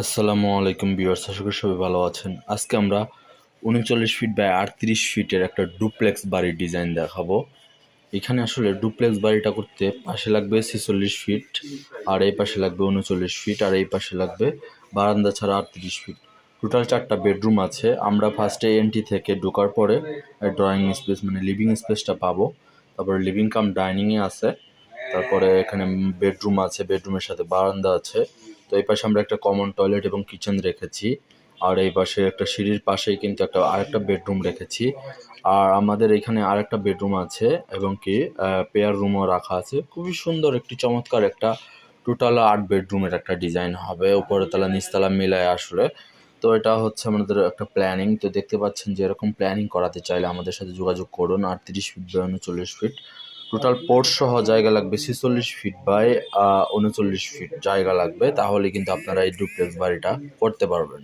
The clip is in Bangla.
আসসালামু আলাইকুম ভিউয়ার্স, আশা সবাই ভালো আছেন। আজকে আমরা উনচল্লিশ ফিট বাই আটত্রিশ ফিটের একটা ডুপ্লেক্স বাড়ির ডিজাইন দেখাবো। এখানে আসলে ডুপ্লেক্স বাড়িটা করতে পাশে লাগবে ছেচল্লিশ ফিট, আর এই পাশে লাগবে উনচল্লিশ ফিট, আর এই পাশে লাগবে বারান্দা ছাড়া আটত্রিশ ফিট। টোটাল চারটা বেডরুম আছে। আমরা ফার্স্টে এন্ট্রি থেকে ঢোকার পরে ড্রয়িং স্পেস মানে লিভিং স্পেসটা পাবো। তারপরে লিভিং কাম ডাইনিংয়ে আছে। তারপরে এখানে বেডরুম আছে বেডরুমের সাথে বারান্দা আছে। তো এই পাশে আমরা একটা কমন টয়লেট এবং কিচেন রেখেছি। আর এই পাশে একটা সিঁড়ির পাশেই কিন্তু একটা, আরেকটা বেডরুম রেখেছি। আর আমাদের এখানে আরেকটা বেডরুম আছে এবং কি পেয়ার রুমও রাখা আছে। খুবই সুন্দর, একটি চমৎকার একটা টোটাল আট বেডরুমের একটা ডিজাইন হবে। উপরে তলা নিচতলা মিলায় আসলে। তো এটা হচ্ছে আমাদের একটা প্ল্যানিং তো দেখতে পাচ্ছেন যে এরকম প্ল্যানিং করাতে চাইলে আমাদের সাথে যোগাযোগ করুন। আটত্রিশ ফিট বাই উনচল্লিশ ফিট টোটাল পোর্ট সহ জায়গা লাগবে ছেচল্লিশ ফিট বাই উনচল্লিশ ফিট জায়গা লাগবে, তাহলে কিন্তু আপনারা এই ডুপ্লেক্স বাড়িটা করতে পারবেন।